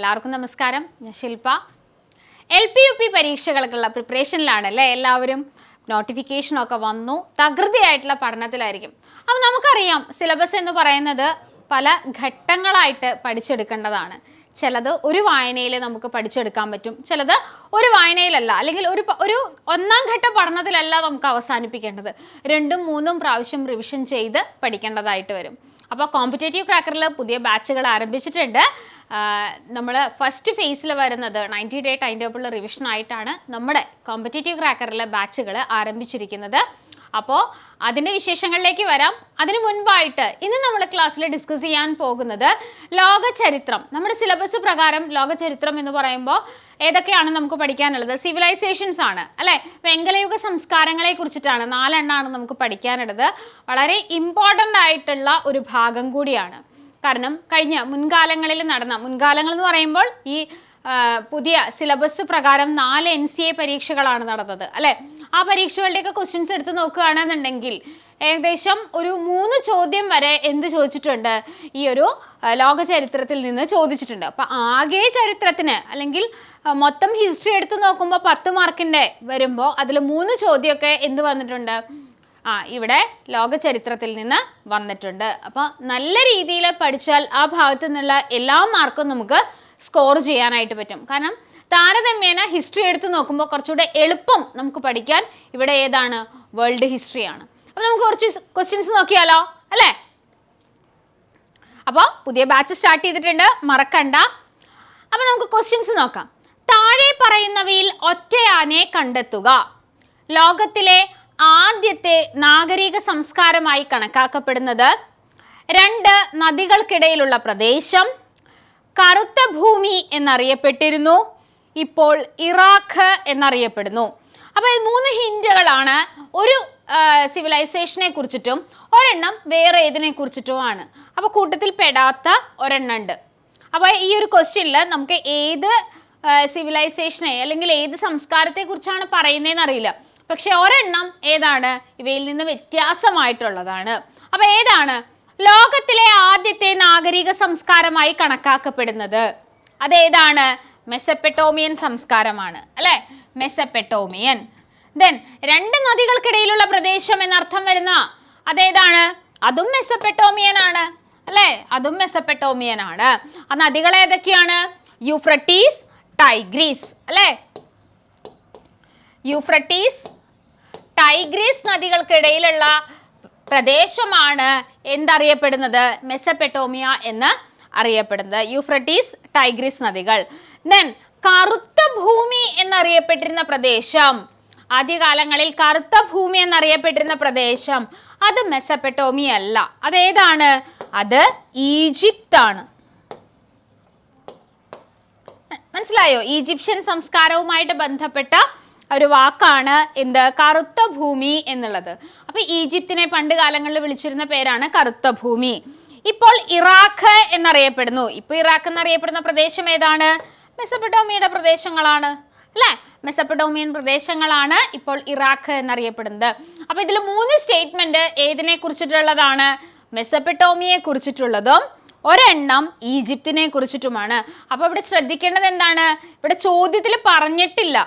എല്ലാവർക്കും നമസ്കാരം. ഞാൻ Shilpa L P U P പരീക്ഷകൾക്കുള്ള പ്രിപ്പറേഷനിലാണ് അല്ലേ? എല്ലാവരും നോട്ടിഫിക്കേഷനൊക്കെ വന്നു. തകൃതിയായിട്ടുള്ള പഠനത്തിലായിരിക്കും. അപ്പം നമുക്കറിയാം സിലബസ് എന്ന് പറയുന്നത് പല ഘട്ടങ്ങളായിട്ട് പഠിച്ചെടുക്കേണ്ടതാണ്. ചിലത് ഒരു വായനയിൽ നമുക്ക് പഠിച്ചെടുക്കാൻ പറ്റും. ചിലത് ഒരു വായനയിലല്ല. അല്ലെങ്കിൽ ഒരു ഒരു ഒന്നാം ഘട്ട പഠനത്തിലല്ല നമുക്ക് അവസാനിപ്പിക്കേണ്ടത്. രണ്ടും മൂന്നും പ്രാവശ്യം റിവിഷൻ ചെയ്ത് പഠിക്കേണ്ടതായിട്ട് വരും. അപ്പോൾ കോമ്പറ്റേറ്റീവ് ക്രാക്കറിൽ പുതിയ ബാച്ചുകൾ ആരംഭിച്ചിട്ടുണ്ട്. നമ്മൾ ഫസ്റ്റ് ഫേസിൽ വരുന്നത് ninety day time table revision ആയിട്ടാണ് നമ്മുടെ കോമ്പറ്റേറ്റീവ് ക്രാക്കറിലെ ബാച്ചുകൾ ആരംഭിച്ചിരിക്കുന്നത്. അപ്പോൾ അതിന്റെ വിശേഷങ്ങളിലേക്ക് വരാം. അതിനു മുൻപായിട്ട് ഇന്ന് നമ്മൾ ക്ലാസ്സിൽ ഡിസ്കസ് ചെയ്യാൻ പോകുന്നത് ലോക ചരിത്രം നമ്മുടെ സിലബസ് പ്രകാരം ലോക ചരിത്രം എന്ന് പറയുമ്പോൾ ഏതൊക്കെയാണ് നമുക്ക് പഠിക്കാനുള്ളത്? സിവിലൈസേഷൻസ് ആണ് അല്ലേ? വെങ്കലയുഗ സംസ്കാരങ്ങളെ കുറിച്ചിട്ടാണ് നാലെണ്ണമാണ് നമുക്ക് പഠിക്കാനുള്ളത്. വളരെ ഇമ്പോർട്ടന്റ് ആയിട്ടുള്ള ഒരു ഭാഗം കൂടിയാണ്. കാരണം കഴിഞ്ഞ മുൻകാലങ്ങളിൽ നടന്ന മുൻകാലങ്ങൾ എന്ന് പറയുമ്പോൾ ഈ പുതിയ സിലബസ് പ്രകാരം നാല് എൻ സി എ പരീക്ഷകളാണ് നടന്നത് അല്ലേ? ആ പരീക്ഷകളുടെയൊക്കെ ക്വസ്റ്റ്യൻസ് എടുത്ത് നോക്കുകയാണെന്നുണ്ടെങ്കിൽ ഏകദേശം ഒരു മൂന്ന് ചോദ്യം വരെ എന്ത് ചോദിച്ചിട്ടുണ്ട്? ഈ ഒരു ലോക ചരിത്രത്തിൽ നിന്ന് ചോദിച്ചിട്ടുണ്ട്. അപ്പം ആകെ ചരിത്രത്തിന് അല്ലെങ്കിൽ മൊത്തം ഹിസ്റ്ററി എടുത്തു നോക്കുമ്പോൾ പത്ത് മാർക്കിന്റെ വരുമ്പോൾ അതിൽ മൂന്ന് ചോദ്യമൊക്കെ എന്ത് വന്നിട്ടുണ്ട്? ആ ഇവിടെ ലോക ചരിത്രത്തിൽ നിന്ന് വന്നിട്ടുണ്ട്. അപ്പോൾ നല്ല രീതിയിൽ പഠിച്ചാൽ ആ ഭാഗത്തു നിന്നുള്ള എല്ലാ മാർക്കും നമുക്ക് സ്കോർ ചെയ്യാനായിട്ട് പറ്റും. കാരണം താരതമ്യേന ഹിസ്റ്ററി എടുത്ത് നോക്കുമ്പോൾ കുറച്ചുകൂടെ എളുപ്പം നമുക്ക് പഠിക്കാൻ ഇവിടെ ഏതാണ് വേൾഡ് ഹിസ്റ്ററിയാണ് അപ്പോൾ നമുക്ക് കുറച്ച് ക്വസ്റ്റ്യൻസ് നോക്കിയാലോ അല്ലേ? അപ്പോൾ പുതിയ ബാച്ച് സ്റ്റാർട്ട് ചെയ്തിട്ടുണ്ട് മറക്കണ്ട. അപ്പോൾ നമുക്ക് ക്വസ്റ്റ്യൻസ് നോക്കാം. താഴെ പറയുന്നവയിൽ ഒറ്റയാനെ കണ്ടെത്തുക. ലോകത്തിലെ ആദ്യത്തെ നാഗരിക സംസ്കാരമായി കണക്കാക്കപ്പെടുന്നത് രണ്ട് നദികൾക്കിടയിലുള്ള പ്രദേശം കറുത്ത ഭൂമി എന്നറിയപ്പെട്ടിരുന്നു. ഇപ്പോൾ ഇറാഖ് എന്നറിയപ്പെടുന്നു. അപ്പോൾ മൂന്ന് ഹിൻഡുകളാണ് ഒരു സിവിലൈസേഷനെ കുറിച്ചിട്ടും ഒരെണ്ണം വേറെ ഏതിനെ കുറിച്ചിട്ടുമാണ് അപ്പോൾ കൂട്ടത്തിൽ പെടാത്ത ഒരെണ്ണം ഉണ്ട് അപ്പോൾ ഈ ഒരു ക്വസ്റ്റ്യനിൽ നമുക്ക് ഏത് സിവിലൈസേഷനെ അല്ലെങ്കിൽ ഏത് സംസ്കാരത്തെ കുറിച്ചാണ് പറയുന്നതെന്ന് അറിയില്ല. പക്ഷെ ഒരെണ്ണം ഏതാണ്? ഇവയിൽ നിന്ന് വ്യത്യാസമായിട്ടുള്ളതാണ്. അപ്പോൾ ഏതാണ്? ലോകത്തിലെ ആദ്യത്തെ നാഗരിക സംസ്കാരമായി കണക്കാക്കപ്പെടുന്നത്. അതേതാണ്? മെസ്സപ്പെട്ടോമിയൻ സംസ്കാരമാണ് അല്ലെ? മെസ്സപ്പെട്ടോമിയൻ. ദെൻ രണ്ട് നദികൾക്കിടയിലുള്ള പ്രദേശം എന്നർത്ഥം വരുന്ന അതേതാണ്? അതും മെസ്സപ്പെട്ടോമിയൻ ആണ് അല്ലെ? അതും മെസ്സപ്പെട്ടോമിയൻ ആണ്. ആ നദികൾ ഏതൊക്കെയാണ്? യൂഫ്രട്ടീസ് ടൈഗ്രീസ് അല്ലെ? യൂഫ്രട്ടീസ് ടൈഗ്രീസ് നദികൾക്കിടയിലുള്ള പ്രദേശമാണ് എന്തറിയപ്പെടുന്നത്? മെസപ്പെട്ടോമിയ എന്ന് അറിയപ്പെടുന്നത്. യൂഫ്രട്ടീസ് ടൈഗ്രിസ് നദികൾ. ദെൻ കറുത്ത ഭൂമി എന്നറിയപ്പെട്ടിരുന്ന പ്രദേശം. ആദ്യകാലങ്ങളിൽ കറുത്ത ഭൂമി എന്നറിയപ്പെട്ടിരുന്ന പ്രദേശം. അത് മെസ്സപ്പെട്ടോമിയ അല്ല. അതേതാണ് അത് ഈജിപ്ത് ആണ് മനസ്സിലായോ? ഈജിപ്ഷ്യൻ സംസ്കാരവുമായിട്ട് ബന്ധപ്പെട്ട ഒരു വാക്കാണ് എന്ത്? കറുത്ത ഭൂമി എന്നുള്ളത്. അപ്പൊ ഈജിപ്തിനെ പണ്ട് കാലങ്ങളിൽ വിളിച്ചിരുന്ന പേരാണ് കറുത്ത ഭൂമി ഇപ്പോൾ ഇറാഖ് എന്നറിയപ്പെടുന്നു. ഇപ്പൊ ഇറാഖ് എന്നറിയപ്പെടുന്ന പ്രദേശം ഏതാണ്? മെസപ്പട്ടോമിയുടെ പ്രദേശങ്ങളാണ്. അല്ലേ? മെസപ്പഡോമിയൻ പ്രദേശങ്ങളാണ് ഇപ്പോൾ ഇറാഖ് എന്നറിയപ്പെടുന്നത്. അപ്പൊ ഇതിൽ മൂന്ന് സ്റ്റേറ്റ്മെന്റ് ഏതിനെ കുറിച്ചിട്ടുള്ളതാണ്? മെസപ്പട്ടോമിയെ കുറിച്ചിട്ടുള്ളതും ഒരെണ്ണം ഈജിപ്തിനെ കുറിച്ചിട്ടുമാണ്. അപ്പോൾ ഇവിടെ ശ്രദ്ധിക്കേണ്ടത് എന്താണ്? ഇവിടെ ചോദ്യത്തിൽ പറഞ്ഞിട്ടില്ല.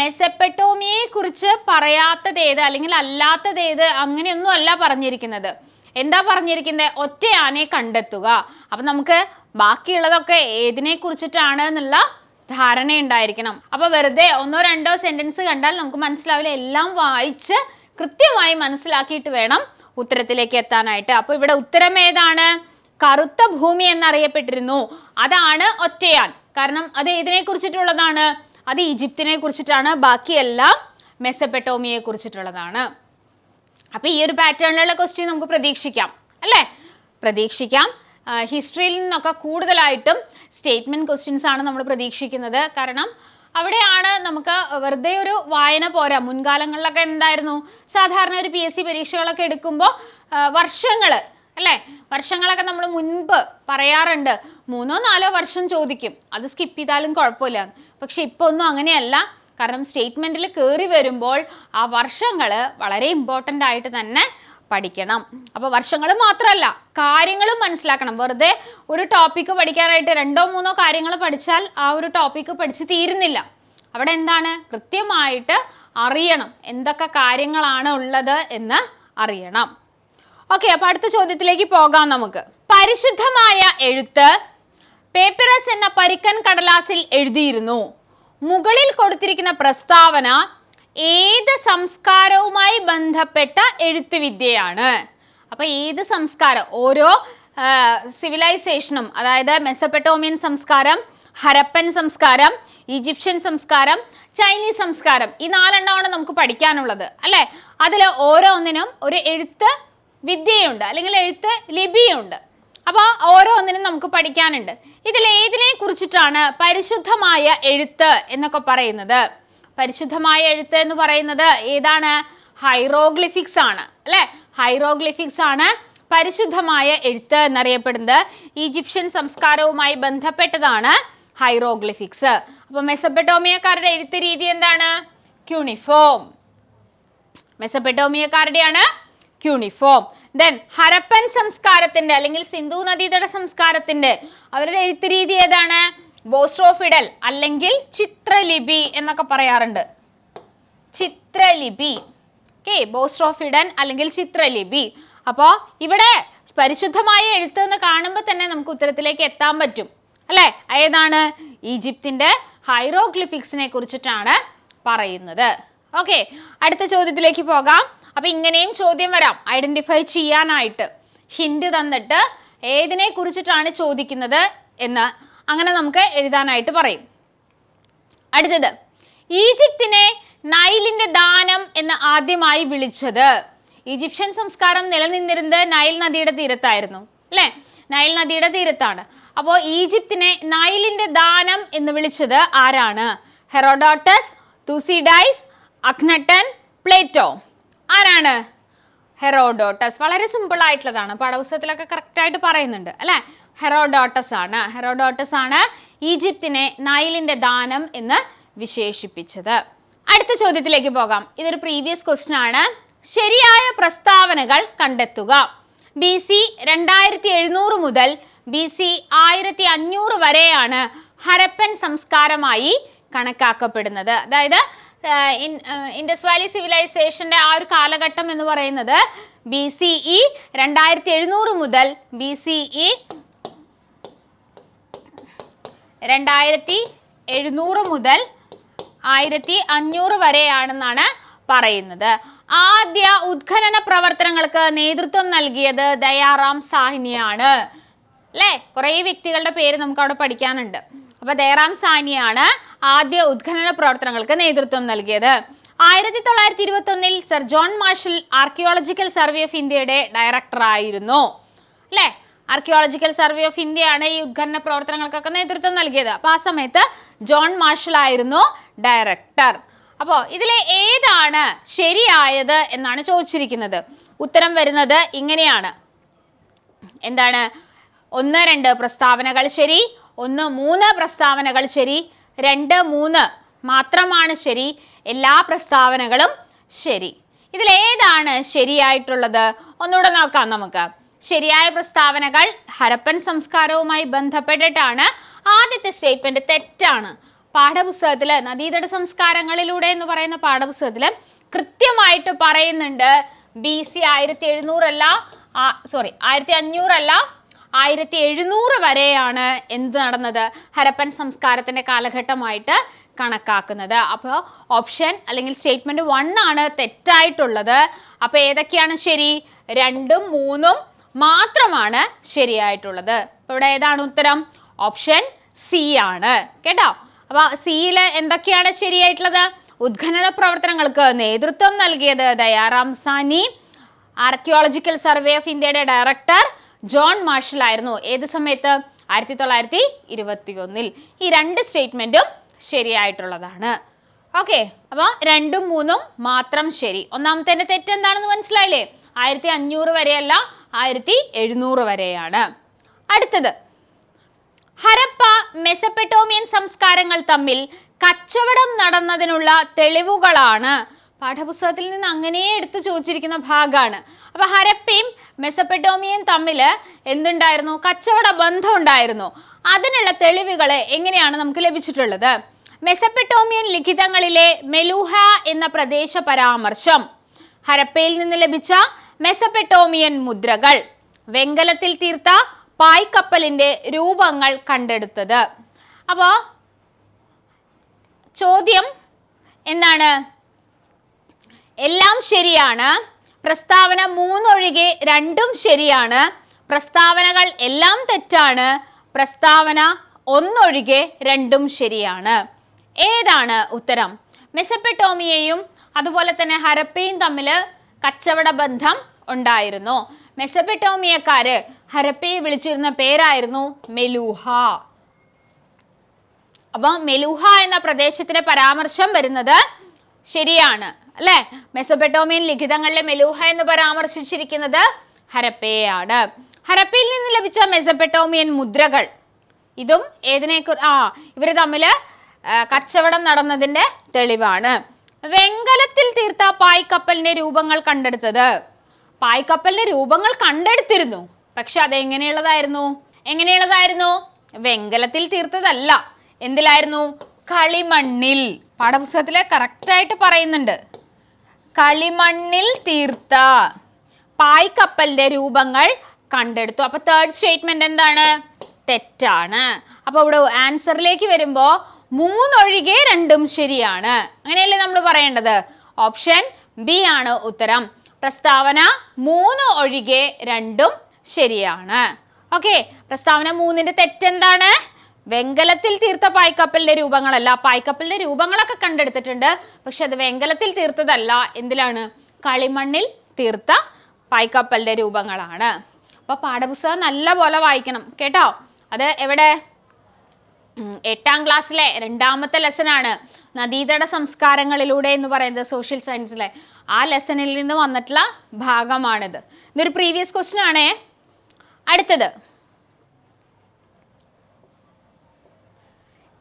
മെസപ്പെട്ടോമിയെ കുറിച്ച് പറയാത്തതേത് അല്ലെങ്കിൽ അല്ലാത്തതേത് അങ്ങനെയൊന്നും അല്ല പറഞ്ഞിരിക്കുന്നത്. എന്താ പറഞ്ഞിരിക്കുന്നത്? ഒറ്റയാനെ കണ്ടെത്തുക. അപ്പം നമുക്ക് ബാക്കിയുള്ളതൊക്കെ ഏതിനെ കുറിച്ചിട്ടാണ് എന്നുള്ള ധാരണ ഉണ്ടായിരിക്കണം അപ്പോൾ വെറുതെ ഒന്നോ രണ്ടോ സെന്റൻസ് കണ്ടാൽ നമുക്ക് മനസ്സിലാവില്ല. എല്ലാം വായിച്ച് കൃത്യമായി മനസ്സിലാക്കിയിട്ട് വേണം ഉത്തരത്തിലേക്ക് എത്താനായിട്ട്. അപ്പോൾ ഇവിടെ ഉത്തരം ഏതാണ്? കറുത്ത ഭൂമി എന്നറിയപ്പെട്ടിരുന്നു. അതാണ് ഒറ്റയാൻ. കാരണം അത് ഏതിനെ കുറിച്ചിട്ടുള്ളതാണ് അത് ഈജിപ്തിനെ കുറിച്ചിട്ടാണ്. ബാക്കിയെല്ലാം മെസ്സപ്പെട്ടോമിയെ കുറിച്ചിട്ടുള്ളതാണ്. അപ്പോൾ ഈ ഒരു പാറ്റേണിലുള്ള ക്വസ്റ്റ്യൻ നമുക്ക് പ്രതീക്ഷിക്കാം അല്ലേ? പ്രതീക്ഷിക്കാം. ഹിസ്റ്ററിയിൽ നിന്നൊക്കെ കൂടുതലായിട്ടും സ്റ്റേറ്റ്മെന്റ് ക്വസ്റ്റ്യൻസ് ആണ് നമ്മൾ പ്രതീക്ഷിക്കുന്നത്. കാരണം അവിടെയാണ് നമുക്ക് വെറുതെ ഒരു വായന പോരാ. മുൻകാലങ്ങളിലൊക്കെ എന്തായിരുന്നു? സാധാരണ ഒരു പി എസ് സി പരീക്ഷകളൊക്കെ എടുക്കുമ്പോൾ വർഷങ്ങൾ അല്ലേ? വർഷങ്ങളൊക്കെ നമ്മൾ മുൻപ് പറയാറുണ്ട് മൂന്നോ നാലോ വർഷം ചോദിക്കും അത് സ്കിപ്പ് ചെയ്താലും കുഴപ്പമില്ല. പക്ഷെ ഇപ്പോൾ ഒന്നും അങ്ങനെയല്ല. കാരണം സ്റ്റേറ്റ്മെന്റിൽ കയറി വരുമ്പോൾ ആ വർഷങ്ങൾ വളരെ ഇമ്പോർട്ടന്റ് ആയിട്ട് തന്നെ പഠിക്കണം. അപ്പോൾ വർഷങ്ങൾ മാത്രമല്ല കാര്യങ്ങളും മനസ്സിലാക്കണം. വെറുതെ ഒരു ടോപ്പിക്ക് പഠിക്കാനായിട്ട് രണ്ടോ മൂന്നോ കാര്യങ്ങൾ പഠിച്ചാൽ ആ ഒരു ടോപ്പിക്ക് പഠിച്ച് തീരുന്നില്ല. അവിടെ എന്താണ്? കൃത്യമായിട്ട് അറിയണം. എന്തൊക്കെ കാര്യങ്ങളാണ് ഉള്ളത് എന്ന് അറിയണം. ഓക്കെ അപ്പൊ അടുത്ത ചോദ്യത്തിലേക്ക് പോകാം നമുക്ക്. പരിശുദ്ധമായ എഴുത്ത് പേപ്പറസ് എന്ന പരിക്കൻ കടലാസിൽ എഴുതിയിരുന്നു. മുകളിൽ കൊടുത്തിരിക്കുന്ന പ്രസ്താവന ഏത് സംസ്കാരവുമായി ബന്ധപ്പെട്ട എഴുത്ത് വിദ്യയാണ് അപ്പോൾ ഏത് സംസ്കാരം? ഓരോ സിവിലൈസേഷനും അതായത് മെസ്സപ്പെട്ടോമിയൻ സംസ്കാരം ഹരപ്പൻ സംസ്കാരം ഈജിപ്ഷ്യൻ സംസ്കാരം ചൈനീസ് സംസ്കാരം ഈ നാലെണ്ണമാണ് നമുക്ക് പഠിക്കാനുള്ളത് അല്ലേ? അതിൽ ഓരോന്നിനും ഒരു എഴുത്ത് വിദ്യയുണ്ട് അല്ലെങ്കിൽ എഴുത്ത് ലിപിയുണ്ട്. അപ്പോൾ ഓരോന്നിനും നമുക്ക് പഠിക്കാനുണ്ട്. ഇതിൽ ഏതിനെ കുറിച്ചിട്ടാണ് പരിശുദ്ധമായ എഴുത്ത് എന്നൊക്കെ പറയുന്നത്? പരിശുദ്ധമായ എഴുത്ത് എന്ന് പറയുന്നത് ഏതാണ്? ഹൈറോഗ്ലിഫിക്സ് ആണ് അല്ലേ? ഹൈറോഗ്ലിഫിക്സ് ആണ് പരിശുദ്ധമായ എഴുത്ത് എന്നറിയപ്പെടുന്നത്. ഈജിപ്ഷ്യൻ സംസ്കാരവുമായി ബന്ധപ്പെട്ടതാണ് ഹൈറോഗ്ലിഫിക്സ്. അപ്പോൾ മെസ്സപ്പെട്ടോമിയക്കാരുടെ എഴുത്ത് രീതി എന്താണ്? ക്യൂണിഫോം. മെസ്സപ്പെട്ടോമിയക്കാരുടെയാണ് ക്യൂണിഫോം ദെൻ ഹരപ്പൻ സംസ്കാരത്തിന്റെ അല്ലെങ്കിൽ സിന്ധു നദീതട സംസ്കാരത്തിന്റെ അവരുടെ എഴുത്ത് രീതി ഏതാണ്? ബോസ്ട്രോഫിഡൽ അല്ലെങ്കിൽ ചിത്രലിപി എന്നൊക്കെ പറയാറുണ്ട്. ചിത്രലിപി. ഓക്കെ ബോസ്ട്രോഫിഡൻ അല്ലെങ്കിൽ ചിത്രലിപി. അപ്പോൾ ഇവിടെ പരിശുദ്ധമായ എഴുത്ത് എന്ന് കാണുമ്പോൾ തന്നെ നമുക്ക് ഉത്തരത്തിലേക്ക് എത്താൻ പറ്റും. അല്ലേ? ഏതാണ്? ഈജിപ്തിന്റെ ഹൈറോഗ്ലിഫിക്സിനെ കുറിച്ചിട്ടാണ് പറയുന്നത്. ഓക്കെ അടുത്ത ചോദ്യത്തിലേക്ക് പോകാം. അപ്പൊ ഇങ്ങനെയും ചോദ്യം വരാം. ഐഡന്റിഫൈ ചെയ്യാനായിട്ട്. ഹിന്റ് തന്നിട്ട് ഏതിനെ കുറിച്ചിട്ടാണ് ചോദിക്കുന്നത് എന്ന് അങ്ങനെ നമുക്ക് എഴുതാനായിട്ട് പറയും. അടുത്തത് ഈജിപ്തിനെ നൈലിന്റെ ദാനം എന്ന് ആദ്യമായി വിളിച്ചത്. ഈജിപ്ഷ്യൻ സംസ്കാരം നിലനിന്നിരുന്നത് നൈൽ നദിയുടെ തീരത്തായിരുന്നു അല്ലേ? നൈൽ നദിയുടെ തീരത്താണ്. അപ്പോൾ ഈജിപ്തിനെ നൈലിന്റെ ദാനം എന്ന് വിളിച്ചത് ആരാണ്? Herodotus Thucydides Akhenaten Plato? ആരാണ്? ഹെറോഡോട്ടസ്. വളരെ സിമ്പിൾ ആയിട്ടുള്ളതാണ്. പാഠപുസ്തകത്തിലൊക്കെ കറക്റ്റായിട്ട് പറയുന്നുണ്ട് അല്ലേ? ഹെറോഡോട്ടസ് ആണ്. ഹെറോഡോട്ടസ് ആണ് ഈജിപ്തിനെ നൈലിന്റെ ദാനം എന്ന് വിശേഷിപ്പിച്ചത്. അടുത്ത ചോദ്യത്തിലേക്ക് പോകാം. ഇതൊരു പ്രീവിയസ് ക്വസ്റ്റ്യൻ ആണ്. ശരിയായ പ്രസ്താവനകൾ കണ്ടെത്തുക. ബി സി രണ്ടായിരത്തി എഴുന്നൂറ് മുതൽ ബി സി ആയിരത്തി അഞ്ഞൂറ് വരെയാണ് ഹരപ്പൻ സംസ്കാരമായി കണക്കാക്കപ്പെടുന്നത്. അതായത് ഇൻഡസ് വാലി സിവിലൈസേഷന്റെ ആ ഒരു കാലഘട്ടം എന്ന് പറയുന്നത് ബി സി ഇ രണ്ടായിരത്തി എഴുന്നൂറ് മുതൽ ബി സി ഇ രണ്ടായിരത്തി എഴുന്നൂറ് മുതൽ ആയിരത്തി അഞ്ഞൂറ് വരെയാണെന്നാണ് പറയുന്നത്. ആദ്യ ഉത്ഖനന പ്രവർത്തനങ്ങൾക്ക് നേതൃത്വം നൽകിയത് ദയാറാം സാഹിനിയാണ്. അല്ലേ? കുറേ വ്യക്തികളുടെ പേര് നമുക്ക് അവിടെ പഠിക്കാനുണ്ട്. അപ്പോൾ ദയറാം സാനിയാണ് ആദ്യ ഉത്ഖനന പ്രവർത്തനങ്ങൾക്ക് നേതൃത്വം നൽകിയത്. ആയിരത്തി തൊള്ളായിരത്തി ഇരുപത്തി ഒന്നിൽ sir John Marshall archaeological survey of ഇന്ത്യയുടെ ഡയറക്ടറായിരുന്നു അല്ലേ? ആർക്കിയോളജിക്കൽ സർവേ ഓഫ് ഇന്ത്യയാണ് ഈ ഉദ്ഘാടന പ്രവർത്തനങ്ങൾക്കൊക്കെ നേതൃത്വം നൽകിയത്. അപ്പോൾ ആ സമയത്ത് ജോൺ മാർഷൽ ആയിരുന്നു ഡയറക്ടർ. അപ്പോൾ ഇതിലെ ഏതാണ് ശരിയായത് എന്നാണ് ചോദിച്ചിരിക്കുന്നത്. ഉത്തരം വരുന്നത് ഇങ്ങനെയാണ്. എന്താണ്? ഒന്ന് രണ്ട് പ്രസ്താവനകൾ ശരി ഒന്ന് മൂന്ന് പ്രസ്താവനകൾ ശരി രണ്ട് മൂന്ന് മാത്രമാണ് ശരി എല്ലാ പ്രസ്താവനകളും ശരി. ഇതിലേതാണ് ശരിയായിട്ടുള്ളത്? ഒന്നുകൂടെ നോക്കാം നമുക്ക്. ശരിയായ പ്രസ്താവനകൾ ഹരപ്പൻ സംസ്കാരവുമായി ബന്ധപ്പെട്ടിട്ടാണ്. ആദ്യത്തെ സ്റ്റേറ്റ്മെന്റ് തെറ്റാണ്. പാഠപുസ്തകത്തിൽ നദീതട സംസ്കാരങ്ങളിലൂടെ എന്ന് പറയുന്ന പാഠപുസ്തകത്തിൽ കൃത്യമായിട്ട് പറയുന്നുണ്ട്. ബി സി ആയിരത്തി എഴുന്നൂറല്ല സോറി ആയിരത്തി അഞ്ഞൂറല്ല ആയിരത്തി എഴുന്നൂറ് വരെയാണ് എന്ത് നടന്നത്? ഹരപ്പൻ സംസ്കാരത്തിന്റെ കാലഘട്ടമായിട്ട് കണക്കാക്കുന്നത്. അപ്പോൾ ഓപ്ഷൻ അല്ലെങ്കിൽ സ്റ്റേറ്റ്മെന്റ് വൺ ആണ് തെറ്റായിട്ടുള്ളത്. അപ്പോൾ ഏതൊക്കെയാണ് ശരി? രണ്ടും മൂന്നും മാത്രമാണ് ശരിയായിട്ടുള്ളത്. അപ്പോൾ ഇവിടെ ഏതാണ് ഉത്തരം? ഓപ്ഷൻ സി ആണ്. കേട്ടോ? അപ്പോൾ സിയിൽ എന്തൊക്കെയാണ് ശരിയായിട്ടുള്ളത്? ഉദ്ഖനന പ്രവർത്തനങ്ങൾക്ക് നേതൃത്വം നൽകിയത് Dayaram Sahni. Archaeological survey of ഇന്ത്യയുടെ ഡയറക്ടർ ജോൺ മാർഷൽ ആയിരുന്നു ഏത് സമയത്ത്? ആയിരത്തി തൊള്ളായിരത്തി ഇരുപത്തി ഒന്നിൽ ഈ രണ്ട് സ്റ്റേറ്റ്മെന്റും ശരിയായിട്ടുള്ളതാണ്. ഓക്കെ അപ്പോൾ രണ്ടും മൂന്നും മാത്രം ശരി. ഒന്നാമത്തെ തെറ്റ് എന്താണെന്ന് മനസ്സിലായില്ലേ? ആയിരത്തി അഞ്ഞൂറ് വരെയല്ല ആയിരത്തി എഴുന്നൂറ് വരെയാണ്. അടുത്തത്. ഹരപ്പ മെസപ്പെട്ടോമിയൻ സംസ്കാരങ്ങൾ തമ്മിൽ കച്ചവടം നടന്നതിനുള്ള തെളിവുകളാണ്. പാഠപുസ്തകത്തിൽ നിന്ന് അങ്ങനെ എടുത്തു ചോദിച്ചിരിക്കുന്ന ഭാഗമാണ്. അപ്പോൾ ഹരപ്പയും മെസപ്പെട്ടോമിയയും തമ്മിൽ എന്തുണ്ടായിരുന്നു? കച്ചവട ബന്ധം ഉണ്ടായിരുന്നു അതിനുള്ള തെളിവുകൾ എങ്ങനെയാണ് നമുക്ക് ലഭിച്ചിട്ടുള്ളത്? മെസപ്പെട്ടോമിയൻ ലിഖിതങ്ങളിലെ മെലൂഹ എന്ന പ്രദേശ പരാമർശം. ഹരപ്പയിൽ നിന്ന് ലഭിച്ച മെസപ്പെട്ടോമിയൻ മുദ്രകൾ. വെങ്കലത്തിൽ തീർത്ത പായ്ക്കപ്പലിന്റെ രൂപങ്ങൾ കണ്ടെടുത്തത്. അപ്പോൾ ചോദ്യം എന്താണ്? എല്ലാം ശരിയാണ്. പ്രസ്താവന മൂന്നൊഴികെ രണ്ടും ശരിയാണ്. പ്രസ്താവനകൾ എല്ലാം തെറ്റാണ്. പ്രസ്താവന ഒന്നൊഴികെ രണ്ടും ശരിയാണ്. ഏതാണ് ഉത്തരം? മെസപ്പെട്ടോമിയയും അതുപോലെ തന്നെ ഹരപ്പയും തമ്മിൽ കച്ചവട ബന്ധം ഉണ്ടായിരുന്നു. മെസപ്പെട്ടോമിയക്കാര് ഹരപ്പയെ വിളിച്ചിരുന്ന പേരായിരുന്നു മെലൂഹ. അപ്പൊ മെലൂഹ എന്ന പ്രദേശത്തിന്റെ പരാമർശം വരുന്നത് ശരിയാണ് അല്ലെ? മെസോപെട്ടോമിയൻ ലിഖിതങ്ങളിലെ മെലൂഹ എന്ന് പരാമർശിച്ചിരിക്കുന്നത് ഹരപ്പയാണ് ഹരപ്പയിൽ നിന്ന് ലഭിച്ച മെസോപെട്ടോമിയൻ മുദ്രകൾ ഇതും ഏതിനെ ആ ഇവർ തമ്മിൽ കച്ചവടം നടന്നതിന്റെ തെളിവാണ്. വെങ്കലത്തിൽ തീർത്ത പായ്ക്കപ്പലിന്റെ രൂപങ്ങൾ കണ്ടെടുത്തത്. പായ്ക്കപ്പലിന്റെ രൂപങ്ങൾ കണ്ടെടുത്തിരുന്നു പക്ഷെ അത് എങ്ങനെയുള്ളതായിരുന്നു എങ്ങനെയുള്ളതായിരുന്നു? വെങ്കലത്തിൽ തീർത്തതല്ല. എന്തിലായിരുന്നു? കളിമണ്ണിൽ. പാഠപുസ്തകത്തിലെ കറക്റ്റായിട്ട് പറയുന്നുണ്ട്. കളിമണ്ണിൽ തീർത്ത പായ്ക്കപ്പലിന്റെ രൂപങ്ങൾ കണ്ടെടുത്തു. അപ്പൊ തേർഡ് സ്റ്റേറ്റ്മെന്റ് എന്താണ്? തെറ്റാണ്. അപ്പൊ ഇവിടെ ആൻസറിലേക്ക് വരുമ്പോ മൂന്നൊഴികെ രണ്ടും ശരിയാണ്. അങ്ങനെയല്ലേ നമ്മൾ പറയേണ്ടത്? ഓപ്ഷൻ ബി ആണ് ഉത്തരം. പ്രസ്താവന മൂന്ന് ഒഴികെ രണ്ടും ശരിയാണ്. ഓക്കെ പ്രസ്താവന മൂന്നിന്റെ തെറ്റെന്താണ്? വെങ്കലത്തിൽ തീർത്ത പായ്ക്കപ്പലിന്റെ രൂപങ്ങളല്ല. പായ്ക്കപ്പലിന്റെ രൂപങ്ങളൊക്കെ കണ്ടെടുത്തിട്ടുണ്ട്. പക്ഷെ അത് വെങ്കലത്തിൽ തീർത്തതല്ല. എന്തിലാണ്? കളിമണ്ണിൽ തീർത്ത പായ്ക്കപ്പലിന്റെ രൂപങ്ങളാണ്. അപ്പൊ പാഠപുസ്തകം നല്ല പോലെ വായിക്കണം. കേട്ടോ? അത് എവിടെ? എട്ടാം ക്ലാസ്സിലെ രണ്ടാമത്തെ ലെസനാണ് നദീതട സംസ്കാരങ്ങളിലൂടെ എന്ന് പറയുന്നത് സോഷ്യൽ സയൻസിലെ ആ ലെസണിൽ നിന്ന് വന്നിട്ടുള്ള ഭാഗമാണിത്. ഇതൊരു പ്രീവിയസ് ക്വസ്റ്റ്യൻ ആണേ. അടുത്തത്.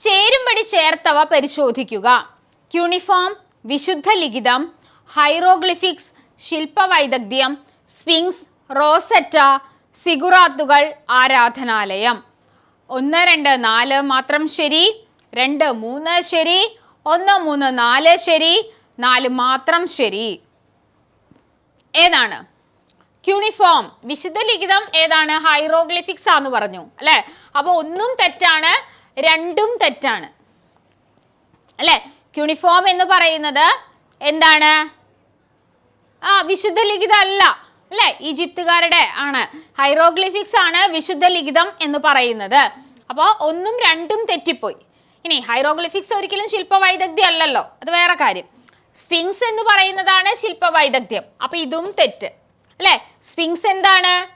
ചേരുംപടി ചേർത്തവ പരിശോധിക്കുക. ക്യൂണിഫോം വിശുദ്ധ ലിഖിതം ഹൈറോഗ്ലിഫിക്സ് ശില്പവൈദഗ്ധ്യം സ്വിങ്സ് റോസറ്റ സിഗുറാത്തുകൾ ആരാധനാലയം. ഒന്ന് രണ്ട് നാല് മാത്രം ശരി. രണ്ട് മൂന്ന് ശരി. ഒന്ന് മൂന്ന് നാല് ശരി. നാല് മാത്രം ശരി. ഏതാണ്? ക്യൂണിഫോം വിശുദ്ധ ലിഖിതം ഏതാണ്? ഹൈറോഗ്ലിഫിക്സ് ആന്ന് പറഞ്ഞു അല്ലേ? അപ്പൊ ഒന്നും തെറ്റാണ്. രണ്ടും തെറ്റാണ്. അല്ലെ? യൂണിഫോം എന്ന് പറയുന്നത് എന്താണ്? ആ വിശുദ്ധ ലിഖിതം അല്ല? അല്ലെ ഈജിപ്തുകാരുടെ ആണ്. ഹൈറോഗ്ലിഫിക്സ് ആണ് വിശുദ്ധ ലിഖിതം എന്ന് പറയുന്നത്. അപ്പോൾ ഒന്നും രണ്ടും തെറ്റിപ്പോയി. ഇനി ഹൈറോഗ്ലിഫിക്സ് ഒരിക്കലും ശില്പവൈദഗ്ധ്യം അല്ലല്ലോ. അത് വേറെ കാര്യം. സ്പിങ്സ് എന്ന് പറയുന്നതാണ് ശില്പവൈദഗ്ധ്യം. അപ്പൊ ഇതും തെറ്റ്. അല്ലെ? സ്പിങ്സ് എന്താണ്?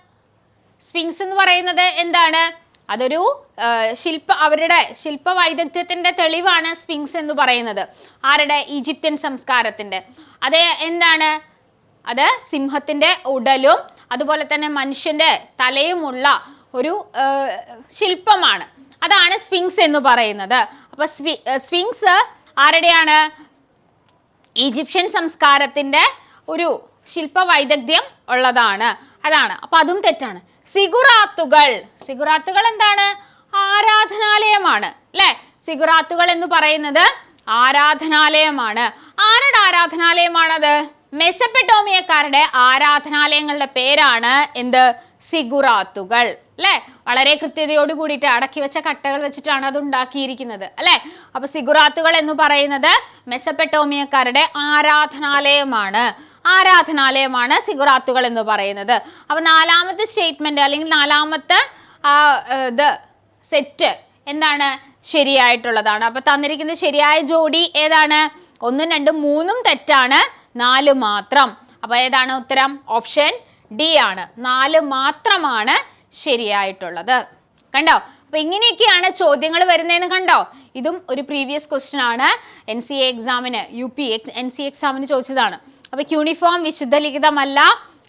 സ്പിങ്സ് എന്ന് പറയുന്നത് എന്താണ്? അതൊരു ശില്പ അവരുടെ ശില്പ വൈദഗ്ധ്യത്തിന്റെ തെളിവാണ് സ്പിങ്സ് എന്ന് പറയുന്നത്. ആരുടെ? ഈജിപ്ഷ്യൻ സംസ്കാരത്തിന്റെ. അത് എന്താണ്? അത് സിംഹത്തിന്റെ ഉടലും അതുപോലെ തന്നെ മനുഷ്യന്റെ തലയുമുള്ള ഒരു ശില്പമാണ്. അതാണ് സ്പിങ്സ് എന്ന് പറയുന്നത്. അപ്പൊ സ്പി- ആ, സ്പിങ്സ് ആരുടെയാണ്? ഈജിപ്ഷ്യൻ സംസ്കാരത്തിന്റെ ഒരു ശില്പ വൈദഗ്ധ്യം ഉള്ളതാണ്. അതാണ്. അപ്പൊ അതും തെറ്റാണ്. സിഗുറാത്തുകൾ. സിഗുറാത്തുകൾ എന്താണ്? ആരാധനാലയമാണ്. അല്ലെ? സിഗുറാത്തുകൾ എന്ന് പറയുന്നത് ആരാധനാലയമാണ്. ആരുടെ ആരാധനാലയമാണത്? മെസപ്പെട്ടോമിയക്കാരുടെ ആരാധനാലയങ്ങളുടെ പേരാണ് എന്ത്? സിഗുറാത്തുകൾ. അല്ലെ? വളരെ കൃത്യതയോട് കൂടിയിട്ട് അടക്കി വെച്ച കട്ടകൾ വെച്ചിട്ടാണ് അത് ഉണ്ടാക്കിയിരിക്കുന്നത്. അല്ലെ? അപ്പൊ സിഗുറാത്തുകൾ എന്ന് പറയുന്നത് മെസപ്പെട്ടോമിയക്കാരുടെ ആരാധനാലയമാണ്. ആരാധനാലയമാണ് സിഗുറാത്തുകൾ എന്ന് പറയുന്നത്. അപ്പൊ നാലാമത്തെ സ്റ്റേറ്റ്മെന്റ് അല്ലെങ്കിൽ നാലാമത്തെ ആ ഇത് സെറ്റ് എന്താണ്? ശരിയായിട്ടുള്ളതാണ്. അപ്പൊ തന്നിരിക്കുന്ന ശരിയായ ജോഡി ഏതാണ്? ഒന്നും രണ്ടും മൂന്നും തെറ്റാണ് നാല് മാത്രം. അപ്പൊ ഏതാണ് ഉത്തരം? ഓപ്ഷൻ ഡി ആണ്. നാല് മാത്രമാണ് ശരിയായിട്ടുള്ളത്. കണ്ടോ? അപ്പൊ ഇങ്ങനെയൊക്കെയാണ് ചോദ്യങ്ങൾ വരുന്നതെന്ന് കണ്ടോ? ഇതും ഒരു പ്രീവിയസ് ക്വസ്റ്റ്യൻ ആണ്. എൻ സി എ എക്സാമിന് U P X N C എക്സാമിന് ചോദിച്ചതാണ്. അപ്പൊ യൂണിഫോം വിശുദ്ധ ലിഖിതമല്ല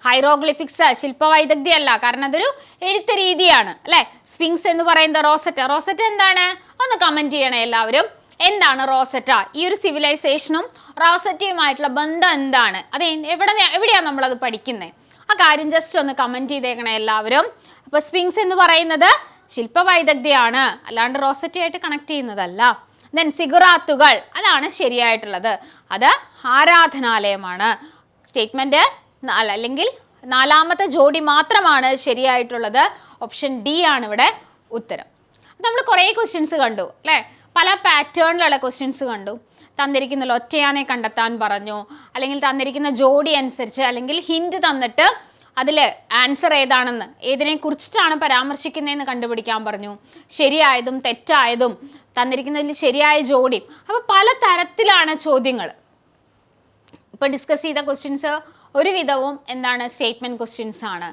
ഹൈറോഗ്ലിഫിക്സ് ശില്പവൈദഗ്ധ്യം അല്ല കാരണം അതൊരു എഴുത്ത് രീതിയാണ് അല്ലെ? സ്പിങ്സ് എന്ന് പറയുന്നത് റോസറ്റ. റോസറ്റ എന്താണ്? ഒന്ന് കമന്റ് ചെയ്യണേ എല്ലാവരും. എന്താണ് റോസറ്റ? ഈ ഒരു സിവിലൈസേഷനും റോസറ്റയുമായിട്ടുള്ള ബന്ധം എന്താണ്? അത് എവിടെ എവിടെയാണ് നമ്മളത് പഠിക്കുന്നത് ആ കാര്യം ജസ്റ്റ് ഒന്ന് കമന്റ് ചെയ്തേക്കണേ എല്ലാവരും. അപ്പോൾ സ്വിങ്സ് എന്ന് പറയുന്നത് ശില്പവൈദഗ്ധ്യമാണ് അല്ലാണ്ട് റോസറ്റയായിട്ട് കണക്ട് ചെയ്യുന്നതല്ല. ദെൻ സിഗുറാത്തുകൾ. അതാണ് ശരിയായിട്ടുള്ളത്. അത് ആരാധനാലയമാണ്. സ്റ്റേറ്റ്മെന്റ് അല്ലെങ്കിൽ നാലാമത്തെ ജോഡി മാത്രമാണ് ശരിയായിട്ടുള്ളത്. ഓപ്ഷൻ ഡി ആണ് ഇവിടെ ഉത്തരം. നമ്മൾ കുറേ ക്വസ്റ്റ്യൻസ് കണ്ടു അല്ലേ? പല പാറ്റേണിലുള്ള ക്വസ്റ്റ്യൻസ് കണ്ടു. തന്നിരിക്കുന്ന ഒറ്റയാനെ കണ്ടെത്താൻ പറഞ്ഞു അല്ലെങ്കിൽ തന്നിരിക്കുന്ന ജോഡി അനുസരിച്ച് അല്ലെങ്കിൽ ഹിൻഡ് തന്നിട്ട് അതിൽ ആൻസർ ഏതാണെന്ന് ഏതിനെ കുറിച്ചിട്ടാണ് പരാമർശിക്കുന്നതെന്ന് കണ്ടുപിടിക്കാൻ പറഞ്ഞു. ശരിയായതും തെറ്റായതും തന്നിരിക്കുന്നതിൽ ശരിയായ ജോഡി അപ്പോൾ പല തരത്തിലാണ് ചോദ്യങ്ങൾ ഇപ്പോൾ ഡിസ്കസ് ചെയ്ത ക്വസ്റ്റ്യൻസ് ഒരുവിധവും എന്താണ് സ്റ്റേറ്റ്മെന്റ് ക്വസ്റ്റ്യൻസ് ആണ്.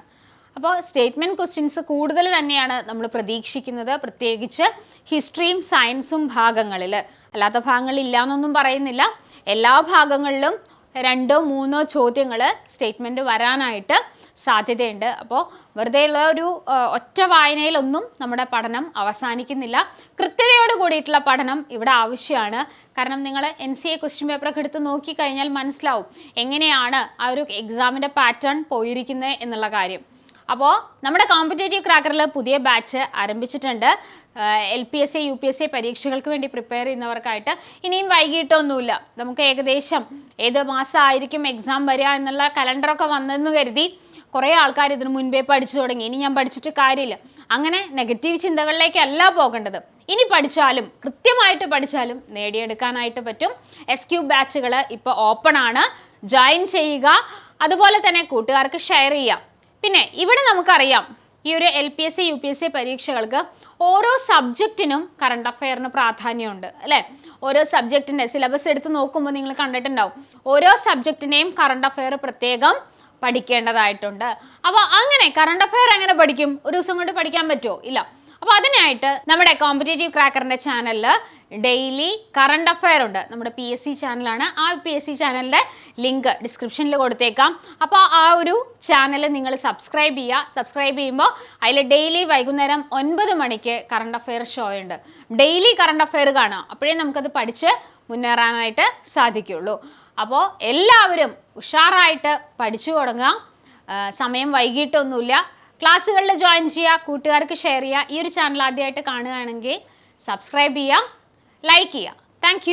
അപ്പോൾ സ്റ്റേറ്റ്മെന്റ് ക്വസ്റ്റ്യൻസ് കൂടുതൽ തന്നെയാണ് നമ്മൾ പ്രതീക്ഷിക്കുന്നത് പ്രത്യേകിച്ച് ഹിസ്റ്ററിയും സയൻസും ഭാഗങ്ങളിൽ അല്ലാത്ത ഭാഗങ്ങളില്ല എന്നൊന്നും പറയുന്നില്ല. എല്ലാ ഭാഗങ്ങളിലും രണ്ടോ മൂന്നോ ചോദ്യങ്ങൾ സ്റ്റേറ്റ്മെന്റ് വരാനായിട്ട് സാധ്യതയുണ്ട്. അപ്പോൾ വെറുതെ ഉള്ള ഒരു ഒറ്റ വായനയിലൊന്നും നമ്മുടെ പഠനം അവസാനിക്കുന്നില്ല. കൃത്യതയോട് കൂടിയിട്ടുള്ള പഠനം ഇവിടെ ആവശ്യമാണ്. കാരണം നിങ്ങൾ എൻ സി എ ക്വസ്റ്റ്യൻ പേപ്പറൊക്കെ എടുത്ത് നോക്കിക്കഴിഞ്ഞാൽ മനസ്സിലാവും എങ്ങനെയാണ് ആ ഒരു എക്സാമിന്റെ പാറ്റേൺ പോയിരിക്കുന്നത് എന്നുള്ള കാര്യം. അപ്പോൾ നമ്മുടെ കോമ്പറ്റേറ്റീവ് ക്രാക്കറിൽ പുതിയ ബാച്ച് ആരംഭിച്ചിട്ടുണ്ട്. L P S A U P S A പരീക്ഷകൾക്ക് വേണ്ടി പ്രിപ്പയർ ചെയ്യുന്നവർക്കായിട്ട് ഇനിയും വൈകിട്ടൊന്നുമില്ല. നമുക്ക് ഏകദേശം ഏത് മാസമായിരിക്കും എക്സാം വരിക എന്നുള്ള കലണ്ടറൊക്കെ വന്നെന്ന് കരുതി കുറേ ആൾക്കാർ ഇതിനു മുൻപേ പഠിച്ചു തുടങ്ങി. ഇനി ഞാൻ പഠിച്ചിട്ട് കാര്യമില്ല. അങ്ങനെ നെഗറ്റീവ് ചിന്തകളിലേക്കല്ല പോകേണ്ടത്. ഇനി പഠിച്ചാലും കൃത്യമായിട്ട് പഠിച്ചാലും നേടിയെടുക്കാനായിട്ട് പറ്റും. എസ് ക്യൂ ബാച്ചുകൾ ഇപ്പോൾ ഓപ്പൺ ആണ്. ജോയിൻ ചെയ്യുക. അതുപോലെ തന്നെ കൂട്ടുകാർക്ക് ഷെയർ ചെയ്യാം. പിന്നെ ഇവിടെ നമുക്കറിയാം ഈ ഒരു L P S C U P S C പരീക്ഷകൾക്ക് ഓരോ സബ്ജക്റ്റിനും കറണ്ട് അഫെയറിന് പ്രാധാന്യമുണ്ട് അല്ലേ? ഓരോ സബ്ജക്റ്റിന്റെ സിലബസ് എടുത്ത് നോക്കുമ്പോൾ നിങ്ങൾ കണ്ടിട്ടുണ്ടാവും. ഓരോ സബ്ജക്റ്റിനെയും കറണ്ട് അഫെയർ പ്രത്യേകം പഠിക്കേണ്ടതായിട്ടുണ്ട്. അപ്പോൾ അങ്ങനെ കറണ്ട് അഫയർ എങ്ങനെ പഠിക്കും? ഒരു ദിവസം കൊണ്ട് പഠിക്കാൻ പറ്റുമോ ഇല്ല. അപ്പോൾ അതിനായിട്ട് നമ്മുടെ കോമ്പറ്റേറ്റീവ് ക്രാക്കറിന്റെ ചാനലിൽ ഡെയിലി കറണ്ട് അഫയർ ഉണ്ട്. നമ്മുടെ പി എസ് സി ചാനലാണ് ആ പി എസ് സി ചാനലിന്റെ ലിങ്ക് ഡിസ്ക്രിപ്ഷനിൽ കൊടുത്തേക്കാം. അപ്പോൾ ആ ഒരു ചാനൽ നിങ്ങൾ സബ്സ്ക്രൈബ് ചെയ്യുക. സബ്സ്ക്രൈബ് ചെയ്യുമ്പോൾ അതിൽ ഡെയിലി വൈകുന്നേരം ഒൻപത് മണിക്ക് കറണ്ട് അഫയർ ഷോ ഉണ്ട്. ഡെയിലി കറണ്ട് അഫയർ കാണാം. അപ്പോഴേ നമുക്കത് പഠിച്ച് മുന്നേറാനായിട്ട് സാധിക്കുള്ളൂ. അപ്പോൾ എല്ലാവരും ഉഷാറായിട്ട് പഠിച്ചു തുടങ്ങുക സമയം വൈകിട്ടൊന്നുമില്ല. ക്ലാസ്സുകളിൽ ജോയിൻ ചെയ്യുക കൂട്ടുകാർക്ക് ഷെയർ ചെയ്യുക ഈ ഒരു ചാനൽ ആദ്യമായിട്ട് കാണുകയാണെങ്കിൽ സബ്സ്ക്രൈബ് ചെയ്യുക ലൈക്ക് ചെയ്യുക. താങ്ക്